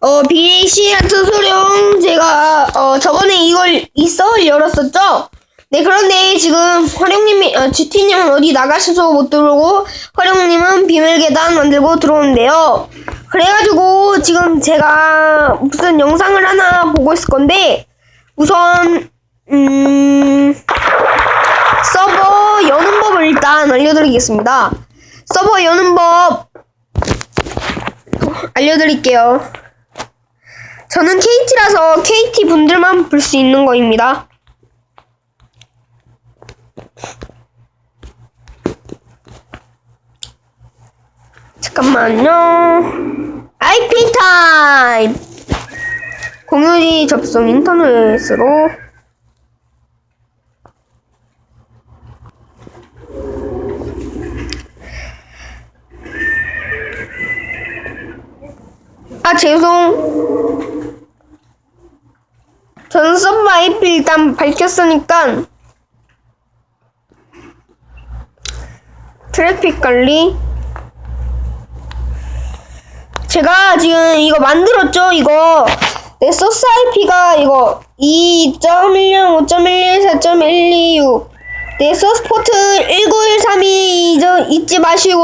어, BAC 같은 소령 제가 어, 저번에 이걸 이 썰을 열었었죠? 네, 그런데 지금 화룡님이 어, GT님은 어디 나가셔서 못 들어오고 화룡님은 비밀 계단 만들고 들어오는데요. 그래가지고 지금 제가 무슨 영상을 하나 보고 있을 건데 우선 음 서버 여는 법을 일단 알려드리겠습니다. 서버 여는 법 알려드릴게요. 저는 KT라서 KT 분들만 볼 수 있는 거입니다. 잠깐만요. IP 타임! 공유지 접속 인터넷으로 아 죄송 IP 일단 밝혔으니까 트래픽 관리. 제가 지금 이거 만들었죠 이거. 내 소스 IP가 이거 2.10, 5.11, 4.126 내 소스 포트 1913이 잊지 마시고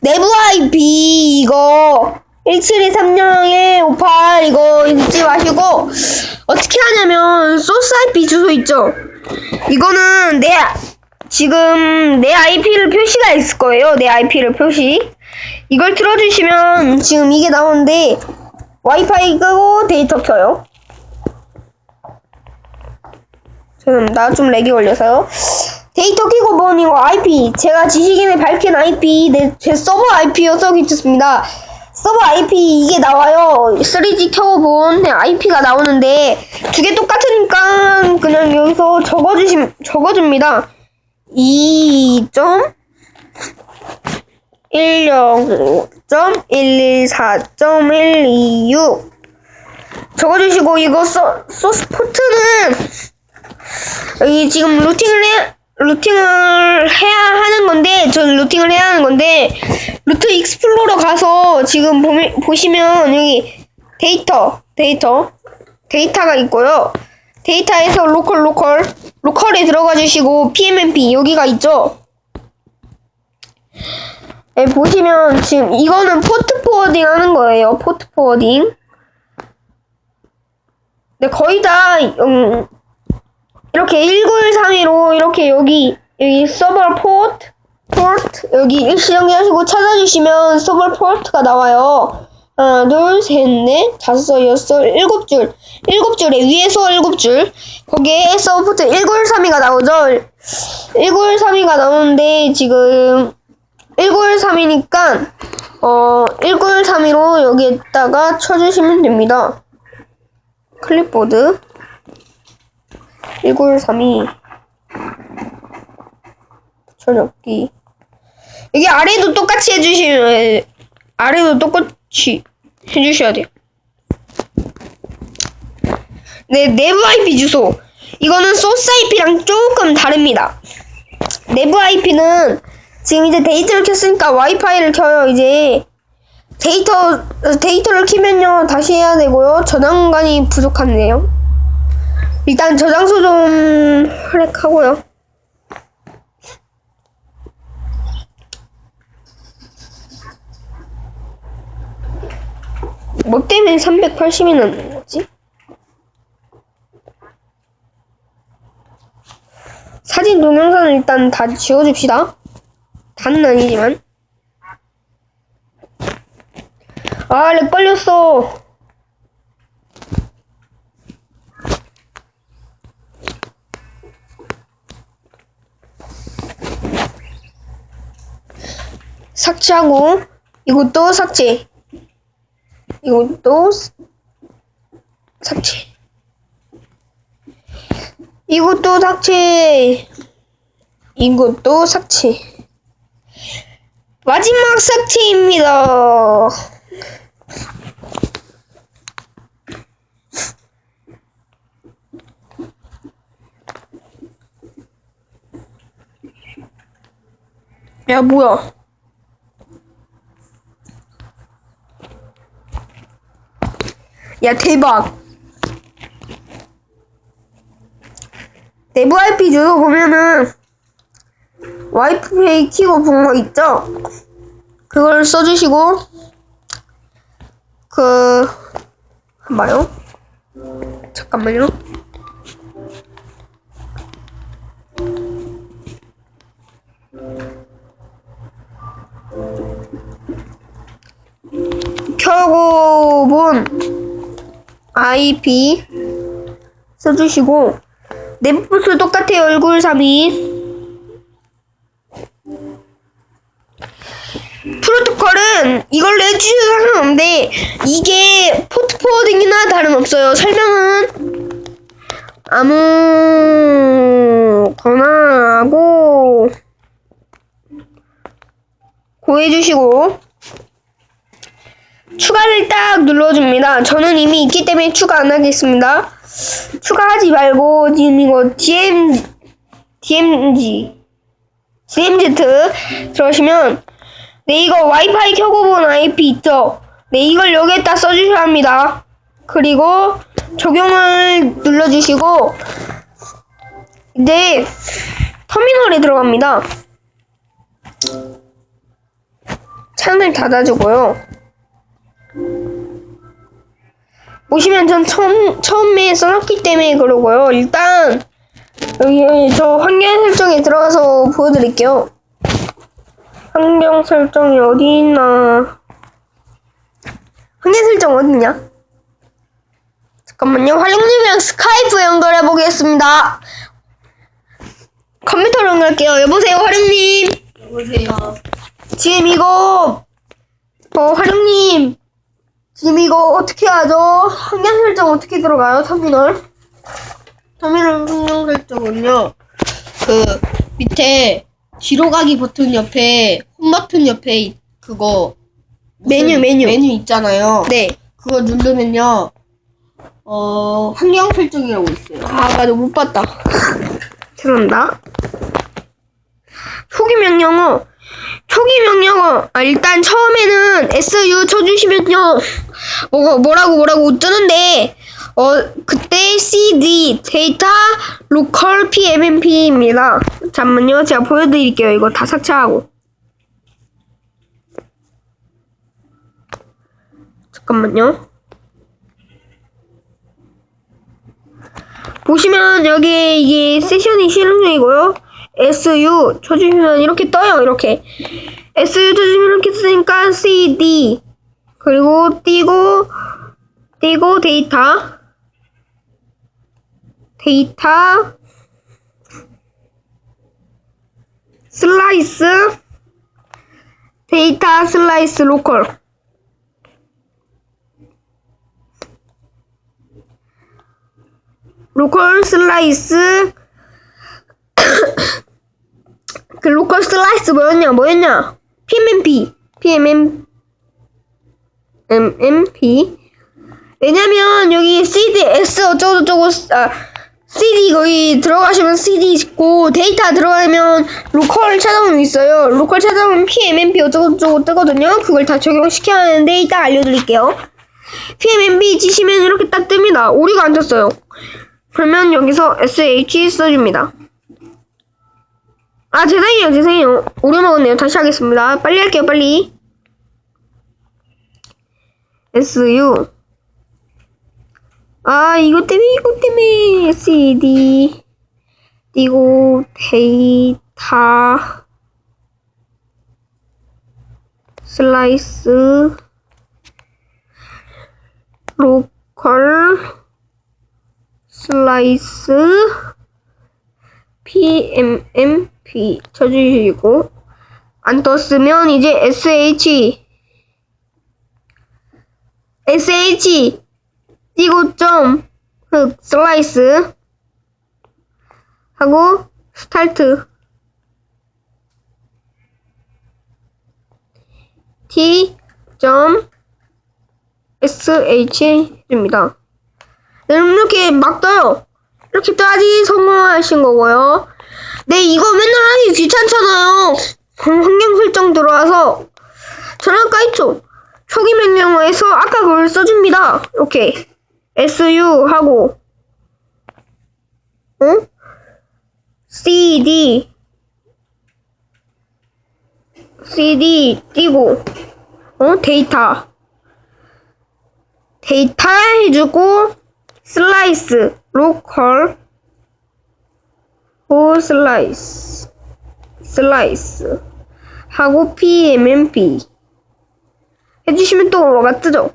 내부 IP 이거 1723058 이거 잊지 마시고 어떻게 하냐면 소스 IP 주소 있죠? 이거는 내 지금 내 IP를 표시가 있을 거예요. 내 IP를 표시. 이걸 틀어주시면 지금 이게 나오는데 와이파이 끄고 데이터 켜요. 죄송합니다 좀 렉이 걸려서요. 데이터 켜고 보니 이거 IP 제가 지식인에 밝힌 IP 내, 제 서버 IP여서 괜찮습니다 서버 IP 이게 나와요 3G 켜본 IP가 나오는데 두 개 똑같으니까 그냥 여기서 적어주심 적어줍니다 2. 105.114.126 적어주시고 이거 소, 소스 포트는 여기 지금 루팅을 해 루팅을 해야 하는 건데 전 루팅을 해야 하는 건데 루트 익스플로러 가서 지금 보미, 보시면 여기 데이터 데이터 데이터가 있고요 데이터에서 로컬 로컬 로컬에 들어가 주시고 PMMP 여기가 있죠 네, 보시면 지금 이거는 포트 포워딩 하는 거예요. 포트 포워딩. 네, 거의 다 음, 이렇게 1913으로 이렇게 여기 여기 서버 포트 포트 여기 일시 정지 하시고 찾아주시면 서버 포트가 나와요. 하나, 둘, 셋, 넷, 다섯, 여섯, 일곱 줄. 일곱 줄에 위에서 일곱 줄. 거기에 서버 포트 1913이가 나오죠. 1913이가 나오는데 지금 1913이니까 어 1913으로 여기에다가 쳐주시면 됩니다. 클립보드 1913이 붙여넣기. 여기 아래도 똑같이 해주시면 아래도 똑같이 해주셔야 돼요. 네 내부 IP 주소. 이거는 소스 IP랑 조금 다릅니다. 내부 IP는 지금 이제 데이터를 켰으니까 와이파이를 켜요 이제. 데이터 데이터를 키면요 다시 해야 되고요. 저장 공간이 부족한데요 일단 저장소 좀 활약하고요 뭐 때문에 380이 나는 거지? 사진 동영상을 일단 다 지워줍시다 다는 아니지만 아, 렉 걸렸어. 삭제하고 이것도 삭제. 이것도 삭제. 이것도 삭제. 이것도 삭제. 마지막 삭제입니다. 야, 뭐야. 야 대박. 내부 IP 주소 보면은 와이프이 키고 본 거 있죠? 그걸 써주시고 그 봐요. 잠깐만요. 본 IP 써주시고 넷부스 똑같아요 얼굴 삽입. 프로토콜은 이걸로 해주셔도 상관없는데 이게 포트 포워딩이나 다름없어요. 설명은 아무거나 하고 고해주시고 추가를 딱 눌러줍니다. 저는 이미 있기 때문에 추가 안 하겠습니다. 추가하지 말고 지금 이거 DM DMG DMZ 들어오시면 네 이거 와이파이 켜고 본 IP 있죠? 네 이걸 여기에다 써주셔야 합니다. 그리고 적용을 눌러주시고 이제 터미널에 들어갑니다. 창을 닫아주고요. 보시면 전 처음, 처음에 써놨기 때문에 그러고요. 일단, 여기 저 환경 설정에 들어가서 보여드릴게요. 환경 설정이 어디 있나. 환경 설정 어딨냐? 잠깐만요. 활용님이랑 스카이프 연결해 보겠습니다. 컴퓨터로 연결할게요. 여보세요, 활용님. 여보세요. 지금 이거, 어, 활용님. 지금 이거 어떻게 하죠? 환경 설정 어떻게 들어가요? 터미널? 터미널 환경 설정은요. 그 밑에 뒤로 가기 버튼 옆에 홈 버튼 옆에 그거 메뉴, 메뉴. 메뉴 있잖아요. 네. 그거 누르면요. 어 환경 설정이라고 있어요. 아, 맞아. 못 봤다. 죄송합니다. 초기 명령어. 초기 명령어. 아, 일단 처음에는 SU 쳐주시면요. 뭐가, 뭐라고 뭐라고 뜨는데, 어, 그때 CD, 데이터, 로컬 PMMP입니다. 잠깐만요. 제가 보여드릴게요. 이거 다 삭제하고. 잠깐만요. 보시면 여기 이게 세션이 실행 중이고요. SU 쳐주시면 이렇게 떠요. 이렇게. SU 쳐주시면 이렇게 쓰니까 CD 그리고 띄고 띄고 데이터. 데이터. 슬라이스. 데이터 슬라이스 로컬. 로컬 슬라이스 그 로컬 슬라이스 뭐였냐 뭐였냐? PMMP PMM MMP 왜냐면 여기 CD S 어쩌고 저쩌고 아 CD 거기 들어가시면 CD 있고 데이터 들어가면 로컬 찾아오면 있어요. 로컬 찾아오면 PMMP 어쩌고 저쩌고 뜨거든요. 그걸 다 적용시켜야 하는데 이따 알려드릴게요. PMMP 치시면 이렇게 딱 뜹니다. 오리가 안 떴어요. 그러면 여기서 SH 써줍니다. 아, 죄송해요, 죄송해요. 오래 먹었네요. 다시 하겠습니다. 빨리 할게요, 빨리. SU. 아, 이것 때문에, 이것 때문에. CD. 띄고, 데이터. 슬라이스. 로컬. 슬라이스 PMMP 쳐주시고 안 떴으면 이제 SH SH 띄고 점흑 슬라이스 하고 스타트 T 점 SH 입니다. 여러분 이렇게 막 떠요. 이렇게 떠야지 성공하신 거고요. 네, 이거 맨날 하기 귀찮잖아요. 환경 설정 들어와서 아까 했죠. 초기 명령어에서 아까 그걸 써줍니다. 이렇게 SU 하고 어? CD CD 띄고 어 데이터 데이터 해주고 슬라이스 로컬 오 슬라이스 슬라이스 하고 PMMP 해주시면 또 뭐가 뜨죠?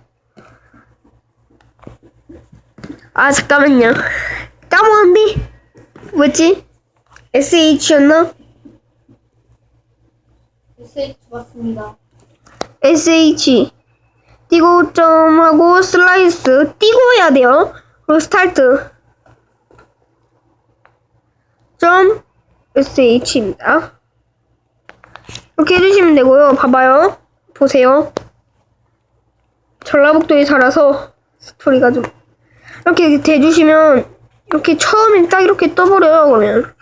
아 잠깐만요 까먹었는데 뭐지? SH였나? SH 맞습니다. SH 띄고 점하고 슬라이스 띄고 해야 돼요 그리고 스타트 점 SH입니다. 이렇게 해주시면 되고요. 봐봐요. 보세요. 전라북도에 살아서 스토리가 좀 이렇게 대주시면 이렇게 처음엔 딱 이렇게 떠버려요 그러면.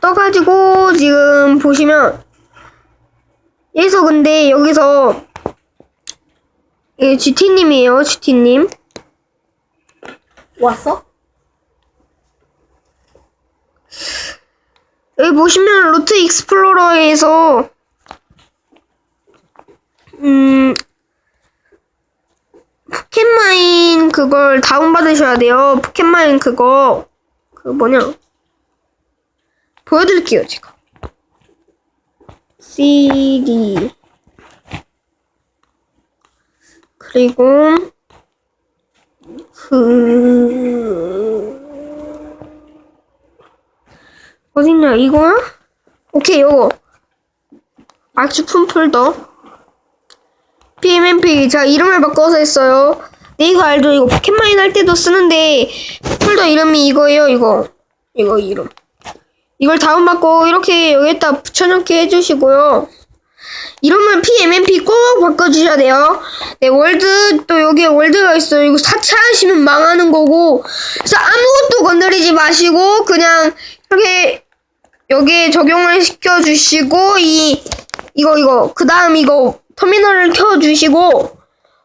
떠가지고 지금 보시면 여기서 근데 여기서 예, GT님이에요 GT님. 왔어? 여기 보시면 루트 익스플로러에서 음 포켓마인 그걸 다운받으셔야 돼요. 포켓마인 그거 그 뭐냐 보여드릴게요 제가. CD 그리고 그 어딨냐 이거야? 오케이 요거. 악주품 폴더. PMMP 자 이름을 바꿔서 했어요. 네 이거 알죠? 이거 포켓마인 할 때도 쓰는데 폴더 이름이 이거예요 이거. 이거 이름. 이걸 다운받고 이렇게 여기다 붙여넣기 해주시고요. 이름은 PMMP 꼭 바꿔주셔야 돼요. 네 월드 또 여기에 월드가 있어요. 이거 사차하시면 망하는 거고. 그래서 아무것도 건드리지 마시고 그냥 이렇게 여기에 적용을 시켜주시고 이 이거 이거 그 다음 이거 터미널을 켜주시고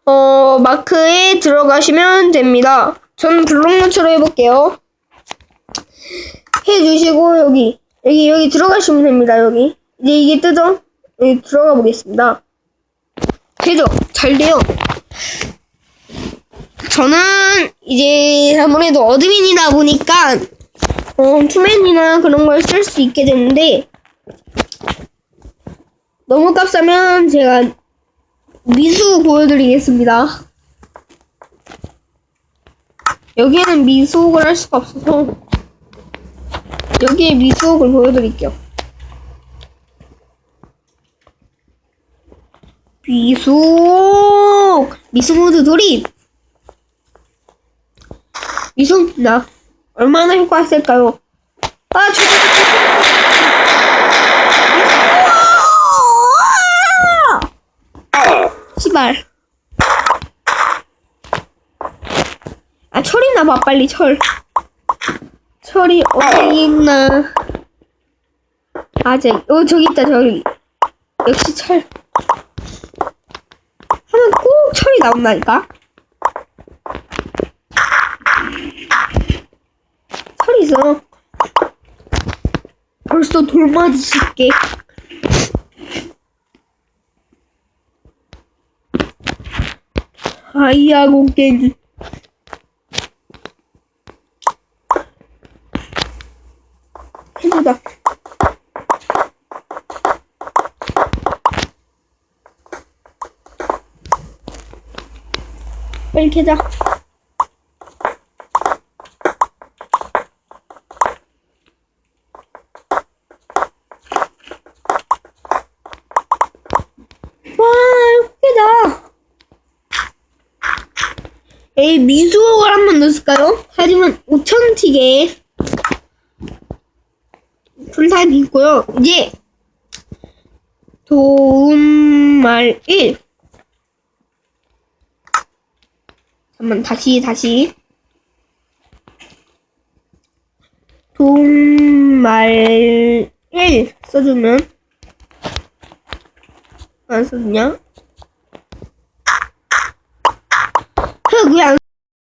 어 마크에 들어가시면 됩니다. 저는 블록노트로 해볼게요. 해주시고 여기 여기 여기 들어가시면 됩니다. 여기 이제 이게 뜨죠? 여기 들어가 보겠습니다. 되죠? 잘 돼요. 저는 이제 아무래도 어드민이다 보니까 어, 투맨이나 그런 걸 쓸 수 있게 됐는데 너무 값싸면 제가 미수 보여드리겠습니다. 여기에는 미수옥을 할 수가 없어서 여기에 미수옥을 보여드릴게요. 미수옥! 미수모드 돌입! 미수입니다. 얼마나 효과있을까요? 아, 저, 시발. 아, 철이나 봐, 빨리, 철. 철이 어디 있나. 아, 저, 어, 저기 있다, 저기. 역시 철. 하면 꼭 철이 나온다니까? 있어. 벌써 돌맞이 쉽게. 아이야 곡괭이 해보자 빨리 캐자 와 웃기다 에이 미수옥을 한번 넣었을까요? 하지만 5천 틱에 풀탑이 있고요. 이제 도움말 1 잠깐만 다시 다시 도움말 1 써주면 안 써주냐?